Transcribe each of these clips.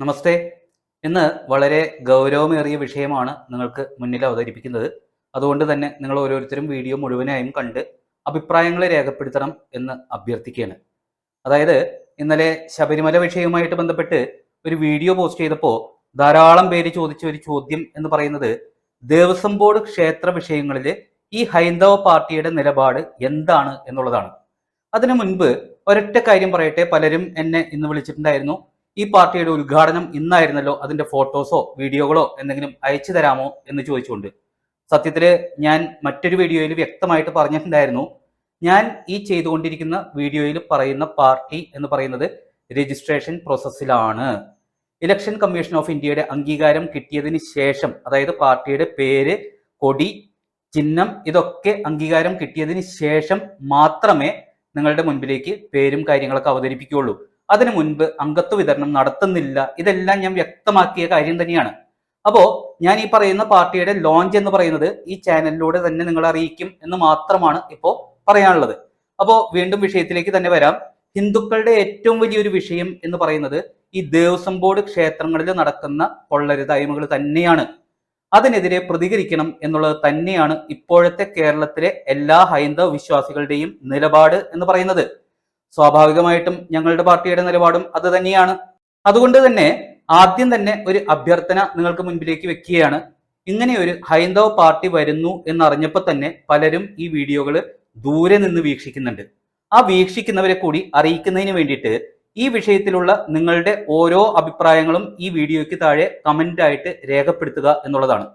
നമസ്തേ. ഇന്ന് വളരെ ഗൗരവമേറിയ വിഷയമാണ് നിങ്ങൾക്ക് മുന്നിൽ അവതരിപ്പിക്കുന്നത്. അതുകൊണ്ട് തന്നെ നിങ്ങൾ ഓരോരുത്തരും വീഡിയോ മുഴുവനായും കണ്ട് അഭിപ്രായങ്ങളെ രേഖപ്പെടുത്തണം എന്ന് അഭ്യർത്ഥിക്കുകയാണ്. അതായത് ഇന്നലെ ശബരിമല വിഷയവുമായിട്ട് ബന്ധപ്പെട്ട് ഒരു വീഡിയോ പോസ്റ്റ് ചെയ്തപ്പോൾ ധാരാളം പേര് ചോദിച്ച ഒരു ചോദ്യം എന്ന് പറയുന്നത് ദേവസ്വം ബോർഡ് ക്ഷേത്ര വിഷയങ്ങളിൽ ഈ ഹൈന്ദവ പാർട്ടിയുടെ നിലപാട് എന്താണ് എന്നുള്ളതാണ്. അതിനു മുൻപ് ഒരൊറ്റ കാര്യം പറയട്ടെ. പലരും എന്നെ ഇന്ന് വിളിച്ചിട്ടുണ്ടായിരുന്നു. ഈ പാർട്ടിയുടെ ഉദ്ഘാടനം ഇന്നായിരുന്നല്ലോ? അതിന്റെ ഫോട്ടോസോ വീഡിയോകളോ എന്തെങ്കിലും അയച്ചു തരാമോ എന്ന് ചോദിച്ചുകൊണ്ട്. സത്യത്തിൽ ഞാൻ മറ്റൊരു വീഡിയോയിൽ വ്യക്തമായിട്ട് പറഞ്ഞിട്ടുണ്ടായിരുന്നു. ഞാൻ ഈ ചെയ്തുകൊണ്ടിരിക്കുന്ന വീഡിയോയിൽ പറയുന്ന പാർട്ടി എന്ന് പറയുന്നത് രജിസ്ട്രേഷൻ പ്രോസസ്സിലാണ്. ഇലക്ഷൻ കമ്മീഷൻ ഓഫ് ഇന്ത്യയുടെ അംഗീകാരം കിട്ടിയതിന് ശേഷം അതായത് പാർട്ടിയുടെ പേര് കൊടി ചിഹ്നം ഇതൊക്കെ അംഗീകാരം കിട്ടിയതിന് ശേഷം മാത്രമേ നിങ്ങളുടെ മുൻപിലേക്ക് പേരും കാര്യങ്ങളൊക്കെ അവതരിപ്പിക്കുകയുള്ളൂ. അതിനു മുൻപ് അംഗത്വ വിതരണം നടത്തുന്നില്ല. ഇതെല്ലാം ഞാൻ വ്യക്തമാക്കിയ കാര്യം തന്നെയാണ്. അപ്പോൾ ഞാൻ ഈ പറയുന്ന പാർട്ടിയുടെ ലോഞ്ച് എന്ന് പറയുന്നത് ഈ ചാനലിലൂടെ തന്നെ നിങ്ങൾ അറിയിക്കും എന്ന് മാത്രമാണ് ഇപ്പോൾ പറയാനുള്ളത്. അപ്പോൾ വീണ്ടും വിഷയത്തിലേക്ക് തന്നെ വരാം. ഹിന്ദുക്കളുടെ ഏറ്റവും വലിയൊരു വിഷയം എന്ന് പറയുന്നത് ഈ ദേവസ്വം ബോർഡ് ക്ഷേത്രങ്ങളിൽ നടക്കുന്ന കൊള്ളരുതായ്മകൾ തന്നെയാണ്. അതിനെതിരെ പ്രതികരിക്കണം എന്നുള്ളത് തന്നെയാണ് ഇപ്പോഴത്തെ കേരളത്തിലെ എല്ലാ ഹൈന്ദവ വിശ്വാസികളുടെയും നിലപാട് എന്ന് പറയുന്നത്. സ്വാഭാവികമായിട്ടും ഞങ്ങളുടെ പാർട്ടിയുടെ നിലപാടും അത് തന്നെയാണ്. അതുകൊണ്ട് തന്നെ ആദ്യം തന്നെ ഒരു അഭ്യർത്ഥന നിങ്ങൾക്ക് മുൻപിലേക്ക് വെക്കുകയാണ്. ഇങ്ങനെ ഒരു ഹൈന്ദവ പാർട്ടി വരുന്നു എന്നറിഞ്ഞപ്പോൾ തന്നെ പലരും ഈ വീഡിയോകൾ ദൂരെ നിന്ന് വീക്ഷിക്കുന്നുണ്ട്. ആ വീക്ഷിക്കുന്നവരെ കൂടി അറിയിക്കുന്നതിന് വേണ്ടിയിട്ട് ഈ വിഷയത്തിലുള്ള നിങ്ങളുടെ ഓരോ അഭിപ്രായങ്ങളും ഈ വീഡിയോയ്ക്ക് താഴെ കമന്റ് ആയിട്ട് രേഖപ്പെടുത്തുക എന്നുള്ളതാണ്.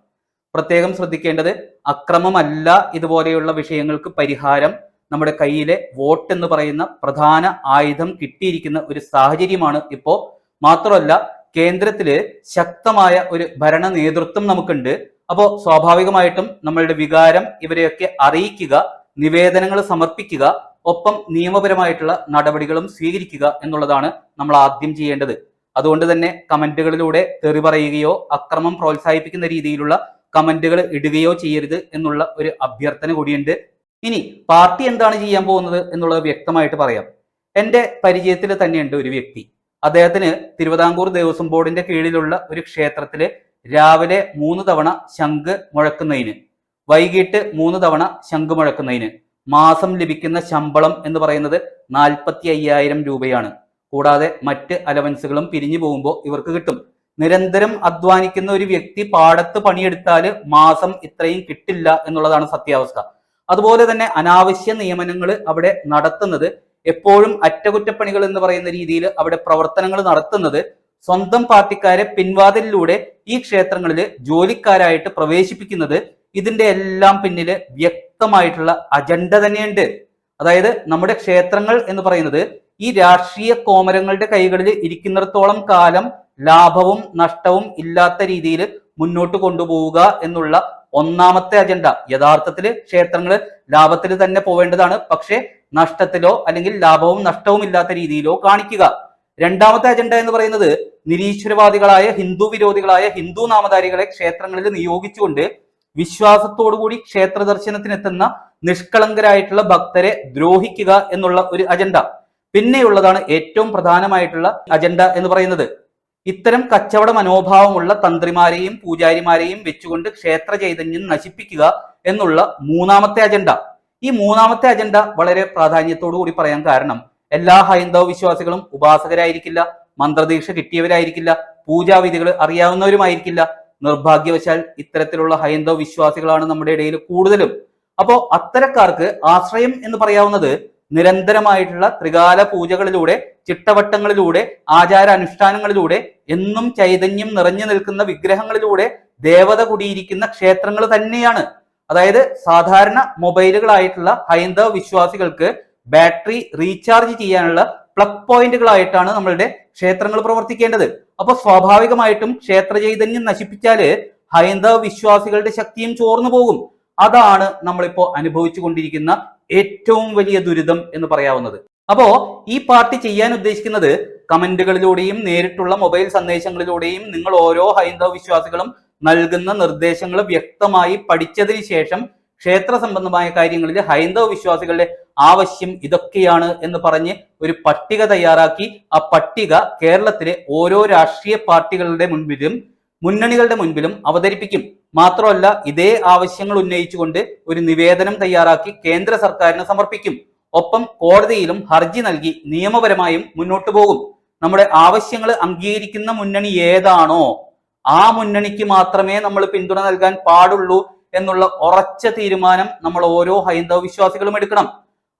പ്രത്യേകം ശ്രദ്ധിക്കേണ്ടത് അക്രമമല്ല ഇതുപോലെയുള്ള വിഷയങ്ങൾക്ക് പരിഹാരം നമ്മുടെ കയ്യിലെ വോട്ട് എന്ന് പറയുന്ന പ്രധാന ആയുധം കിട്ടിയിരിക്കുന്ന ഒരു സാഹചര്യമാണ് ഇപ്പോ. മാത്രമല്ല കേന്ദ്രത്തിൽ ശക്തമായ ഒരു ഭരണ നേതൃത്വം നമുക്കുണ്ട്. അപ്പോൾ സ്വാഭാവികമായിട്ടും നമ്മളുടെ വികാരം ഇവരെയൊക്കെ അറിയിക്കുക നിവേദനങ്ങൾ സമർപ്പിക്കുക ഒപ്പം നിയമപരമായിട്ടുള്ള നടപടികളും സ്വീകരിക്കുക എന്നുള്ളതാണ് നമ്മൾ ആദ്യം ചെയ്യേണ്ടത്. അതുകൊണ്ട് തന്നെ കമന്റുകളിലൂടെ തെറി പറയുകയോ അക്രമം പ്രോത്സാഹിപ്പിക്കുന്ന രീതിയിലുള്ള കമന്റുകൾ ഇടുകയോ ചെയ്യരുത് എന്നുള്ള ഒരു അഭ്യർത്ഥന കൂടിയുണ്ട്. ഇനി പാർട്ടി എന്താണ് ചെയ്യാൻ പോകുന്നത് എന്നുള്ളത് വ്യക്തമായിട്ട് പറയാം. എന്റെ പരിചയത്തിൽ തന്നെയുണ്ട് ഒരു വ്യക്തി. അദ്ദേഹത്തിന് തിരുവിതാംകൂർ ദേവസ്വം ബോർഡിന്റെ കീഴിലുള്ള ഒരു ക്ഷേത്രത്തിൽ രാവിലെ മൂന്ന് തവണ ശംഖ് മുഴക്കുന്നതിന് വൈകിട്ട് മൂന്ന് തവണ ശംഖ് മുഴക്കുന്നതിന് മാസം ലഭിക്കുന്ന ശമ്പളം എന്ന് പറയുന്നത് നാൽപ്പത്തി അയ്യായിരം രൂപയാണ്. കൂടാതെ മറ്റ് അലവൻസുകളും പിരിഞ്ഞു പോകുമ്പോൾ ഇവർക്ക് കിട്ടും. നിരന്തരം അധ്വാനിക്കുന്ന ഒരു വ്യക്തി പാടത്ത് പണിയെടുത്താൽ മാസം ഇത്രയും കിട്ടില്ല എന്നുള്ളതാണ് സത്യാവസ്ഥ. അതുപോലെ തന്നെ അനാവശ്യ നിയമനങ്ങൾ അവിടെ നടത്തുന്നത് എപ്പോഴും അറ്റകുറ്റപ്പണികൾ എന്ന് പറയുന്ന രീതിയിൽ അവിടെ പ്രവർത്തനങ്ങൾ നടത്തുന്നത് സ്വന്തം പാർട്ടിക്കാരെ പിൻവാതിലിലൂടെ ഈ ക്ഷേത്രങ്ങളിൽ ജോലിക്കാരായിട്ട് പ്രവേശിപ്പിക്കുന്നത് ഇതിന്റെ എല്ലാം പിന്നിൽ വ്യക്തമായിട്ടുള്ള അജണ്ട തന്നെയുണ്ട്. അതായത് നമ്മുടെ ക്ഷേത്രങ്ങൾ എന്ന് പറയുന്നത് ഈ രാഷ്ട്രീയ കോമരങ്ങളുടെ കൈകളിൽ ഇരിക്കുന്നിടത്തോളം കാലം ലാഭവും നഷ്ടവും ഇല്ലാത്ത രീതിയിൽ മുന്നോട്ട് കൊണ്ടുപോവുക എന്നുള്ള ഒന്നാമത്തെ അജണ്ട യഥാർത്ഥത്തിൽ ക്ഷേത്രങ്ങൾ ലാഭത്തിൽ തന്നെ പോവേണ്ടതാണ്. പക്ഷേ നഷ്ടത്തിലോ അല്ലെങ്കിൽ ലാഭവും നഷ്ടവും ഇല്ലാത്ത രീതിയിലോ കാണിക്കുക. രണ്ടാമത്തെ അജണ്ട എന്ന് പറയുന്നത് നിരീശ്വരവാദികളായ ഹിന്ദു വിരോധികളായ ഹിന്ദു നാമധാരികളെ ക്ഷേത്രങ്ങളിൽ നിയോഗിച്ചുകൊണ്ട് വിശ്വാസത്തോടുകൂടി ക്ഷേത്ര ദർശനത്തിനെത്തുന്ന നിഷ്കളങ്കരായിട്ടുള്ള ഭക്തരെ ദ്രോഹിക്കുക എന്നുള്ള ഒരു അജണ്ട പിന്നെയുള്ളതാണ് ഏറ്റവും പ്രധാനമായിട്ടുള്ള അജണ്ട എന്ന് പറയുന്നത്. ഇത്തരം കച്ചവട മനോഭാവമുള്ള തന്ത്രിമാരെയും പൂജാരിമാരെയും വെച്ചുകൊണ്ട് ക്ഷേത്ര ചൈതന്യം നശിപ്പിക്കുക എന്നുള്ള മൂന്നാമത്തെ അജണ്ട ഈ മൂന്നാമത്തെ അജണ്ട വളരെ പ്രാധാന്യത്തോടു കൂടി പറയാൻ കാരണം എല്ലാ ഹൈന്ദവ വിശ്വാസികളും ഉപാസകരായിരിക്കില്ല മന്ത്രദീക്ഷ കിട്ടിയവരായിരിക്കില്ല പൂജാവിധികൾ അറിയാവുന്നവരുമായിരിക്കില്ല. നിർഭാഗ്യവശാൽ ഇത്തരത്തിലുള്ള ഹൈന്ദവ വിശ്വാസികളാണ് നമ്മുടെ ഇടയിൽ കൂടുതലും. അപ്പോ അത്തരക്കാർക്ക് ആശ്രയം എന്ന് പറയാവുന്നത് നിരന്തരമായിട്ടുള്ള ത്രികാല പൂജകളിലൂടെ ചിട്ടവട്ടങ്ങളിലൂടെ ആചാര അനുഷ്ഠാനങ്ങളിലൂടെ എന്നും ചൈതന്യം നിറഞ്ഞു നിൽക്കുന്ന വിഗ്രഹങ്ങളിലൂടെ ദേവത കുടിയിരിക്കുന്ന ക്ഷേത്രങ്ങൾ തന്നെയാണ്. അതായത് സാധാരണ മൊബൈലുകളായിട്ടുള്ള ഹൈന്ദവ വിശ്വാസികൾക്ക് ബാറ്ററി റീചാർജ് ചെയ്യാനുള്ള പ്ലഗ് പോയിന്റുകളായിട്ടാണ് നമ്മളുടെ ക്ഷേത്രങ്ങൾ പ്രവർത്തിക്കേണ്ടത്. അപ്പൊ സ്വാഭാവികമായിട്ടും ക്ഷേത്ര ചൈതന്യം നശിപ്പിച്ചാൽ ഹൈന്ദവ വിശ്വാസികളുടെ ശക്തിയും ചോർന്നു പോകും. അതാണ് നമ്മളിപ്പോ അനുഭവിച്ചു കൊണ്ടിരിക്കുന്ന ഏറ്റവും വലിയ ദുരിതം എന്ന് പറയാവുന്നത്. അപ്പോ ഈ പാർട്ടി ചെയ്യാൻ ഉദ്ദേശിക്കുന്നത് കമന്റുകളിലൂടെയും നേരിട്ടുള്ള മൊബൈൽ സന്ദേശങ്ങളിലൂടെയും നിങ്ങൾ ഓരോ ഹൈന്ദവ വിശ്വാസികളും നൽകുന്ന നിർദ്ദേശങ്ങൾ വ്യക്തമായി പഠിച്ചതിന് ശേഷം ക്ഷേത്ര സംബന്ധമായ കാര്യങ്ങളിൽ ഹൈന്ദവ വിശ്വാസികളുടെ ആവശ്യം ഇതൊക്കെയാണ് എന്ന് പറഞ്ഞ് ഒരു പട്ടിക തയ്യാറാക്കി ആ പട്ടിക കേരളത്തിലെ ഓരോ രാഷ്ട്രീയ പാർട്ടികളുടെ മുൻപിലും മുന്നണികളുടെ മുൻപിലും അവതരിപ്പിക്കും. മാത്രമല്ല ഇതേ ആവശ്യങ്ങൾ ഉന്നയിച്ചുകൊണ്ട് ഒരു നിവേദനം തയ്യാറാക്കി കേന്ദ്ര സർക്കാരിന് സമർപ്പിക്കും. ഒപ്പം കോടതിയിലും ഹർജി നൽകി നിയമപരമായും മുന്നോട്ടു പോകും. നമ്മുടെ ആവശ്യങ്ങൾ അംഗീകരിക്കുന്ന മുന്നണി ഏതാണോ ആ മുന്നണിക്ക് മാത്രമേ നമ്മൾ പിന്തുണ നൽകാൻ പാടുള്ളൂ എന്നുള്ള ഉറച്ച തീരുമാനം നമ്മൾ ഓരോ ഹൈന്ദവ വിശ്വാസികളും എടുക്കണം.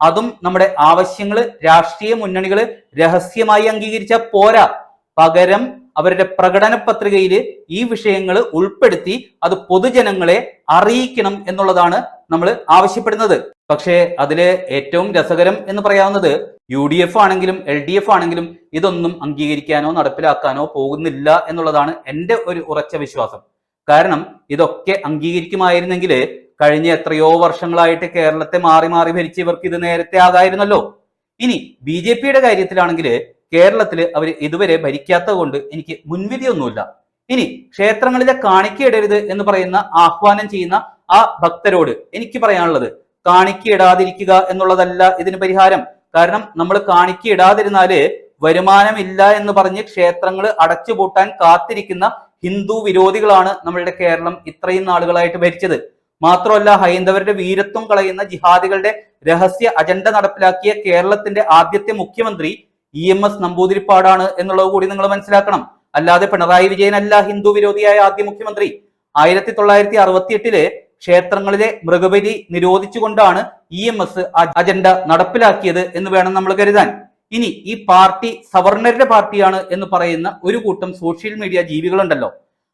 അതും നമ്മുടെ ആവശ്യങ്ങൾ രാഷ്ട്രീയ മുന്നണികൾ രഹസ്യമായി അംഗീകരിച്ച പോരാ. പകരം അവരുടെ പ്രകടന പത്രികയിൽ ഈ വിഷയങ്ങൾ ഉൾപ്പെടുത്തി അത് പൊതുജനങ്ങളെ അറിയിക്കണം എന്നുള്ളതാണ് നമ്മൾ ആവശ്യപ്പെടുന്നത്. പക്ഷേ അതിലെ ഏറ്റവും രസകരം എന്ന് പറയാവുന്നത് യു ഡി എഫ് ആണെങ്കിലും എൽ ഡി എഫ് ആണെങ്കിലും ഇതൊന്നും അംഗീകരിക്കാനോ നടപ്പിലാക്കാനോ പോകുന്നില്ല എന്നുള്ളതാണ് എന്റെ ഒരു ഉറച്ച വിശ്വാസം. കാരണം ഇതൊക്കെ അംഗീകരിക്കുമായിരുന്നെങ്കിൽ കഴിഞ്ഞ എത്രയോ വർഷങ്ങളായിട്ട് കേരളത്തെ മാറി മാറി ഭരിച്ച ഇവർക്ക് ഇത് നേരത്തെ ആകായിരുന്നല്ലോ. ഇനി ബി ജെ പിയുടെ കാര്യത്തിലാണെങ്കിൽ കേരളത്തിൽ അവർ ഇതുവരെ ഭരിക്കാത്തത് കൊണ്ട് എനിക്ക് മുൻവിധിയൊന്നുമില്ല. ഇനി ക്ഷേത്രങ്ങളിലെ കാണിക്കയിടരുത് എന്ന് പറയുന്ന ആഹ്വാനം ചെയ്യുന്ന ആ ഭക്തരോട് എനിക്ക് പറയാനുള്ളത് കാണിക്കയിടാതിരിക്കുക എന്നുള്ളതല്ല ഇതിന് പരിഹാരം. കാരണം നമ്മൾ കാണിക്കയിടാതിരുന്നാൽ വരുമാനമില്ല എന്ന് പറഞ്ഞ് ക്ഷേത്രങ്ങൾ അടച്ചുപൂട്ടാൻ കാത്തിരിക്കുന്ന ഹിന്ദു വിരോധികളാണ് നമ്മളുടെ കേരളം ഇത്രയും നാളുകളായിട്ട് ഭരിച്ചത്. മാത്രമല്ല ഹൈന്ദവരുടെ വീരത്വം കളയുന്ന ജിഹാദികളുടെ രഹസ്യ അജണ്ട നടപ്പിലാക്കിയ കേരളത്തിന്റെ ആദ്യത്തെ മുഖ്യമന്ത്രി ഇ എം എസ് നമ്പൂതിരിപ്പാടാണ് എന്നുള്ളത് കൂടി നിങ്ങൾ മനസ്സിലാക്കണം. അല്ലാതെ പിണറായി വിജയൻ അല്ല ഹിന്ദു വിരോധിയായ ആദ്യ മുഖ്യമന്ത്രി. ആയിരത്തി തൊള്ളായിരത്തി അറുപത്തി എട്ടിലെ ക്ഷേത്രങ്ങളിലെ മൃഗബലി നിരോധിച്ചുകൊണ്ടാണ് ഇ എം എസ് അജണ്ട നടപ്പിലാക്കിയത് എന്ന് വേണം നമ്മൾ കരുതാൻ. ഇനി ഈ പാർട്ടി സവർണരുടെ പാർട്ടിയാണ് എന്ന് പറയുന്ന ഒരു കൂട്ടം സോഷ്യൽ മീഡിയ ജീവികളുണ്ടല്ലോ.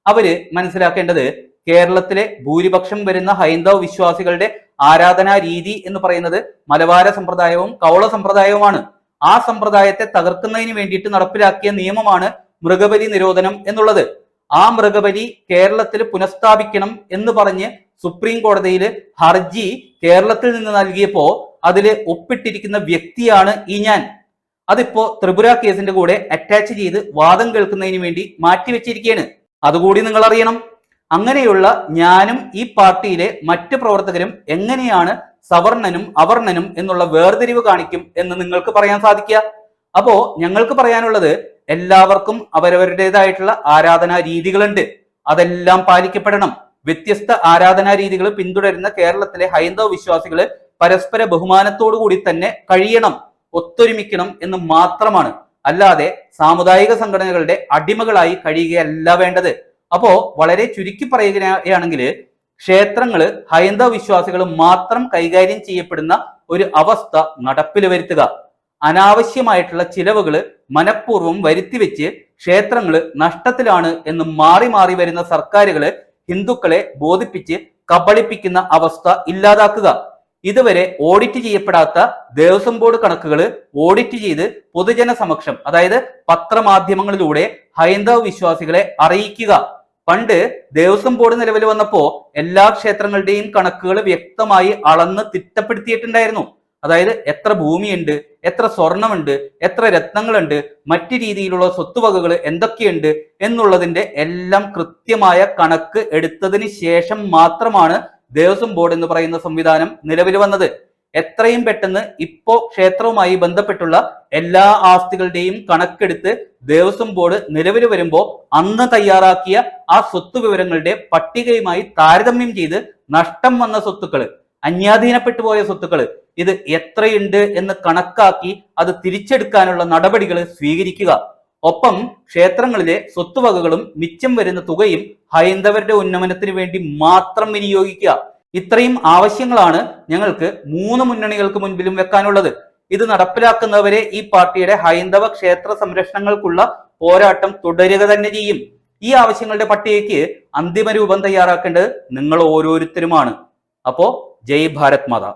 അവർ മനസ്സിലാക്കേണ്ടത് കേരളത്തിലെ ഭൂരിപക്ഷം വരുന്ന ഹൈന്ദവ വിശ്വാസികളുടെ ആരാധനാ രീതി എന്ന് പറയുന്നത് മലബാര സമ്പ്രദായവും കൗള സമ്പ്രദായവുമാണ്. ആ സമ്പ്രദായത്തെ തകർക്കുന്നതിന് വേണ്ടിയിട്ട് നടപ്പിലാക്കിയ നിയമമാണ് മൃഗബലി നിരോധനം എന്നുള്ളത്. ആ മൃഗബലി കേരളത്തിൽ പുനഃസ്ഥാപിക്കണം എന്ന് പറഞ്ഞ് സുപ്രീം കോടതിയിൽ ഹർജി കേരളത്തിൽ നിന്ന് നൽകിയപ്പോ അതിൽ ഒപ്പിട്ടിരിക്കുന്ന വ്യക്തിയാണ് ഈ ഞാൻ അതിപ്പോ ത്രിപുര കേസിന്റെ കൂടെ അറ്റാച്ച് ചെയ്ത് വാദം കേൾക്കുന്നതിന് വേണ്ടി മാറ്റിവെച്ചിരിക്കുകയാണ് അതുകൂടി നിങ്ങൾ അറിയണം അങ്ങനെയുള്ള ഞാനും ഈ പാർട്ടിയിലെ മറ്റ് പ്രവർത്തകരും എങ്ങനെയാണ് സവർണനും അവർണനും എന്നുള്ള വേർതിരിവ് കാണിക്കും എന്ന് നിങ്ങൾക്ക് പറയാൻ സാധിക്കുക. അപ്പോ ഞങ്ങൾക്ക് പറയാനുള്ളത് എല്ലാവർക്കും അവരവരുടേതായിട്ടുള്ള ആരാധനാ രീതികളുണ്ട്. അതെല്ലാം പാലിക്കപ്പെടണം. വ്യത്യസ്ത ആരാധനാ രീതികൾ പിന്തുടരുന്ന കേരളത്തിലെ ഹൈന്ദവ വിശ്വാസികൾ പരസ്പര ബഹുമാനത്തോടു കൂടി തന്നെ കഴിയണം ഒത്തൊരുമിക്കണം എന്ന് മാത്രമാണ്. അല്ലാതെ സാമുദായിക സംഘടനകളുടെ അടിമകളായി കഴിയുകയല്ല വേണ്ടത്. അപ്പോ വളരെ ചുരുക്കി പറയുകയാണെങ്കിൽ ക്ഷേത്രങ്ങൾ ഹൈന്ദവ വിശ്വാസികൾ മാത്രം കൈകാര്യം ചെയ്യപ്പെടുന്ന ഒരു അവസ്ഥ നടപ്പിൽ വരുത്തുക. അനാവശ്യമായിട്ടുള്ള ചിലവുകൾ മനഃപൂർവം വരുത്തിവെച്ച് ക്ഷേത്രങ്ങൾ നഷ്ടത്തിലാണ് എന്ന് മാറി മാറി വരുന്ന സർക്കാരുകൾ ഹിന്ദുക്കളെ ബോധിപ്പിച്ച് കബളിപ്പിക്കുന്ന അവസ്ഥ ഇല്ലാതാക്കുക. ഇതുവരെ ഓഡിറ്റ് ചെയ്യപ്പെടാത്ത ദേവസ്വം ബോർഡ് കണക്കുകൾ ഓഡിറ്റ് ചെയ്ത് പൊതുജന സമക്ഷം അതായത് പത്രമാധ്യമങ്ങളിലൂടെ ഹൈന്ദവ വിശ്വാസികളെ അറിയിക്കുക. പണ്ട് ദേവസ്വം ബോർഡ് നിലവിൽ വന്നപ്പോ എല്ലാ ക്ഷേത്രങ്ങളുടെയും കണക്കുകൾ വ്യക്തമായി അളന്ന് തിട്ടപ്പെടുത്തിയിട്ടുണ്ടായിരുന്നു. അതായത് എത്ര ഭൂമിയുണ്ട് എത്ര സ്വർണമുണ്ട് എത്ര രത്നങ്ങളുണ്ട് മറ്റ് രീതിയിലുള്ള സ്വത്തുവകകൾ എന്തൊക്കെയുണ്ട് എന്നുള്ളതിന്റെ എല്ലാം കൃത്യമായ കണക്ക് എടുത്തതിന് ശേഷം മാത്രമാണ് ദേവസ്വം ബോർഡ് എന്ന് പറയുന്ന സംവിധാനം നിലവിൽ വന്നത്. എത്രയും പെട്ടെന്ന് ഇപ്പോ ക്ഷേത്രവുമായി ബന്ധപ്പെട്ടുള്ള എല്ലാ ആസ്തികളുടെയും കണക്കെടുത്ത് ദേവസ്വം ബോർഡ് നിലവിൽ വരുമ്പോൾ അന്ന് തയ്യാറാക്കിയ ആ സ്വത്ത് വിവരങ്ങളുടെ പട്ടികയുമായി താരതമ്യം ചെയ്ത് നഷ്ടം വന്ന സ്വത്തുക്കൾ അന്യാധീനപ്പെട്ടു പോയ സ്വത്തുക്കൾ ഇത് എത്രയുണ്ട് എന്ന് കണക്കാക്കി അത് തിരിച്ചെടുക്കാനുള്ള നടപടികൾ സ്വീകരിക്കുക. ഒപ്പം ക്ഷേത്രങ്ങളിലെ സ്വത്തുവകകളും മിച്ചം വരുന്ന തുകയും ഹൈന്ദവരുടെ ഉന്നമനത്തിന് വേണ്ടി മാത്രം വിനിയോഗിക്കുക. ഇത്രയും ആവശ്യങ്ങളാണ് ഞങ്ങൾക്ക് മൂന്ന് മുന്നണികൾക്ക് മുൻപിലും വെക്കാനുള്ളത്. ഇത് നടപ്പിലാക്കുന്നവരെ ഈ പാർട്ടിയുടെ ഹൈന്ദവ ക്ഷേത്ര സംരക്ഷണങ്ങൾക്കുള്ള പോരാട്ടം തുടരുക തന്നെ ചെയ്യും. ഈ ആവശ്യങ്ങളുടെ പട്ടികയ്ക്ക് അന്തിമ രൂപം തയ്യാറാക്കേണ്ടത് നിങ്ങൾ ഓരോരുത്തരുമാണ്. അപ്പോ ജയ് ഭാരത് മാത.